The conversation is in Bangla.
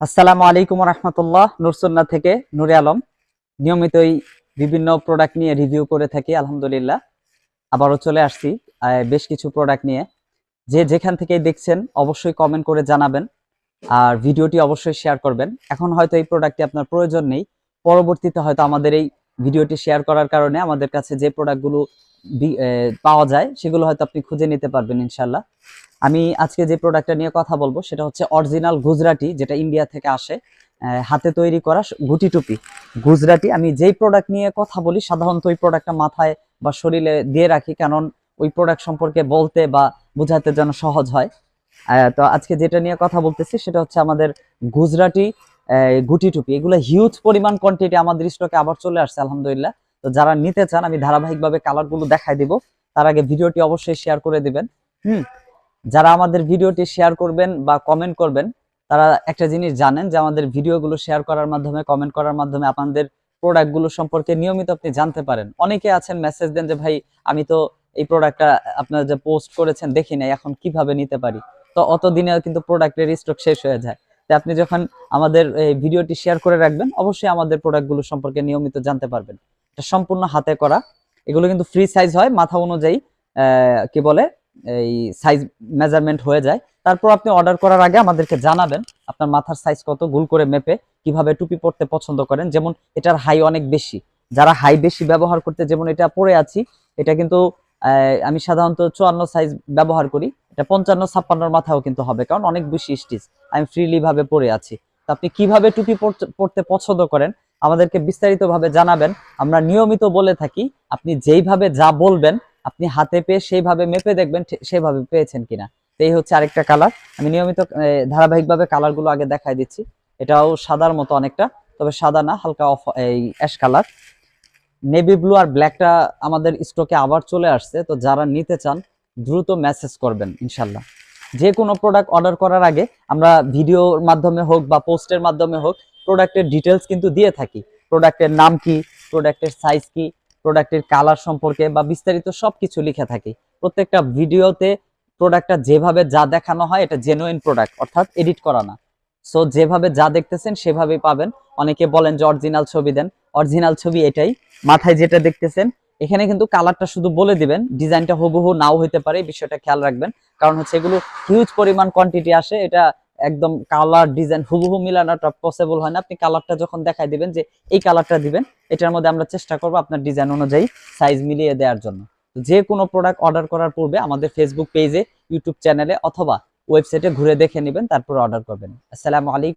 আসসালামু আলাইকুম রহমতুল্লাহ নুরসুন্না থেকে নুরে আলম। নিয়মিতই বিভিন্ন প্রোডাক্ট নিয়ে রিভিউ করে থাকি, আলহামদুলিল্লাহ। আবারও চলে আসছি বেশ কিছু প্রোডাক্ট নিয়ে। যে যেখান থেকে দেখছেন, অবশ্যই কমেন্ট করে জানাবেন আর ভিডিওটি অবশ্যই শেয়ার করবেন। এখন হয়তো এই প্রোডাক্টটি আপনার প্রয়োজন নেই। পরবর্তীতে হয়তো আমাদের এই ভিডিওটি শেয়ার করার কারণে আমাদের কাছে যে প্রোডাক্টগুলো পাওয়া যায়, সেগুলো হয়তো আপনি খুঁজে নিতে পারবেন ইনশাল্লাহ আমি আজকে যে প্রোডাক্টটা নিয়ে কথা বলব, সেটা হচ্ছে অরিজিনাল গুজরাটি, যেটা ইন্ডিয়া থেকে আসে হাতে তৈরি করা গুটি টুপি। গুজরাটি, আমি যেই প্রোডাক্ট নিয়ে কথা বলি, সাধারণত ওই প্রোডাক্টটা মাথায় বা শরীরে দিয়ে রাখি, কারণ ওই প্রোডাক্ট সম্পর্কে বলতে বা বোঝাতে যেন সহজ হয়। তো আজকে যেটা নিয়ে কথা বলতেছি, সেটা হচ্ছে আমাদের গুজরাটি গুটি টুপি, এগুলো হিউজ পরিমাণ কোয়ান্টিটি আমাদের স্টকে আবার চলে আসছে, আলহামদুলিল্লাহ। তো যারা নিতে চান, আমি ধারাবাহিকভাবে কালারগুলো দেখাই দিব। তার আগে ভিডিওটি অবশ্যই শেয়ার করে দিবেন। হুম? যারা আমাদের ভিডিওটি শেয়ার করবেন বা কমেন্ট করবেন, তারা একটা জিনিস জানেন যে আমাদের ভিডিওগুলো শেয়ার করার মাধ্যমে কমেন্ট করার মাধ্যমে আপনাদের প্রোডাক্টগুলো সম্পর্কে নিয়মিত আপনি জানতে পারেন। অনেকে আছেন মেসেজ দেন যে, ভাই, আমি তো এই প্রোডাক্টটা আপনারা যে পোস্ট করেছেন, দেখি নাই, এখন কীভাবে নিতে পারি? তো অত দিনে কিন্তু প্রোডাক্টের স্টক শেষ হয়ে যায়। আপনি যখন আমাদের এই ভিডিওটি শেয়ার করে রাখবেন, অবশ্যই আমাদের প্রোডাক্টগুলো সম্পর্কে নিয়মিত জানতে পারবেন। এটা সম্পূর্ণ হাতে করা। এগুলো কিন্তু ফ্রি সাইজ হয়, মাথা অনুযায়ী কি বলে, এই সাইজ মেজারমেন্ট হয়ে যায়। তারপর আপনি অর্ডার করার আগে আমাদেরকে জানাবেন আপনার মাথার সাইজ কত গুল করে মেপে কীভাবে টুপি পরতে পছন্দ করেন। যেমন এটার হাই অনেক বেশি। যারা হাই বেশি ব্যবহার করতে, যেমন এটা পরে আছি, এটা কিন্তু আমি সাধারণত চুয়ান্ন সাইজ ব্যবহার করি। এটা পঞ্চান্ন, ছাপ্পান্নর মাথাও কিন্তু হবে, কারণ অনেক বেশি স্টিচ আমি ফ্রিলি ভাবে পরে আছি। তো আপনি কীভাবে টুপি পরতে- পছন্দ করেন, আমাদেরকে বিস্তারিতভাবে জানাবেন। আমরা নিয়মিত বলে থাকি, আপনি যেইভাবে যা বলবেন, আপনি হাতে পেয়ে সেইভাবে মেপে দেখবেন সেভাবে পেয়েছেন কিনা। তো এই হচ্ছে আরেকটা কালার আমি নিয়মিত ধারাবাহিকভাবে কালারগুলো আগে দেখাই দিচ্ছি। এটাও সাদার মতো অনেকটা, তবে সাদা না, হালকা অফ, এই অ্যাশ কালার নেভি ব্লু আর ব্ল্যাকটা আমাদের স্টকে আবার চলে আসছে, তো যারা নিতে চান দ্রুত মেসেজ করবেন, ইনশাল্লাহ। যে কোনো প্রোডাক্ট অর্ডার করার আগে আমরা ভিডিওর মাধ্যমে হোক বা পোস্টের মাধ্যমে হোক প্রোডাক্টের ডিটেলস কিন্তু দিয়ে থাকি। প্রোডাক্টের নাম কি প্রোডাক্টের সাইজ কি প্রোডাক্টের কালার সম্পর্কে বা বিস্তারিত সবকিছু লিখে থাকি। প্রত্যেকটা ভিডিওতে প্রোডাক্টটা যেভাবে যা দেখানো হয়, এটা জেনুইন প্রোডাক্ট অর্থাৎ এডিট করা না। সো যেভাবে যা দেখতেছেন, সেভাবেই পাবেন। অনেকে বলেন যে অরিজিনাল ছবি দেন। অরিজিনাল ছবি এটাই। মাথায় যেটা দেখতেছেন এখানে কিন্তু কালারটা শুধু বলে দিবেন ডিজাইনটা হুবহু নাও হইতে পারে বিষয়টা খেয়াল রাখবেন। কারণ হচ্ছে এগুলো হিউজ পরিমাণ কোয়ান্টিটি আসে, এটা একদম কালার ডিজাইন হুবহু মিলানোটা পসিবল হয় না। আপনি কালারটা যখন দেখাই দিবেন যে এই কালারটা দিবেন, এটার মধ্যে আমরা চেষ্টা করব আপনার ডিজাইন অনুযায়ী সাইজ মিলিয়ে দেওয়ার জন্য। যে কোনো প্রোডাক্ট অর্ডার করার পূর্বে আমাদের ফেসবুক পেজে ইউটিউব চ্যানেলে অথবা ওয়েবসাইটে ঘুরে দেখে নেবেন, তারপর অর্ডার করবেন। আসসালামু আলাইকুম।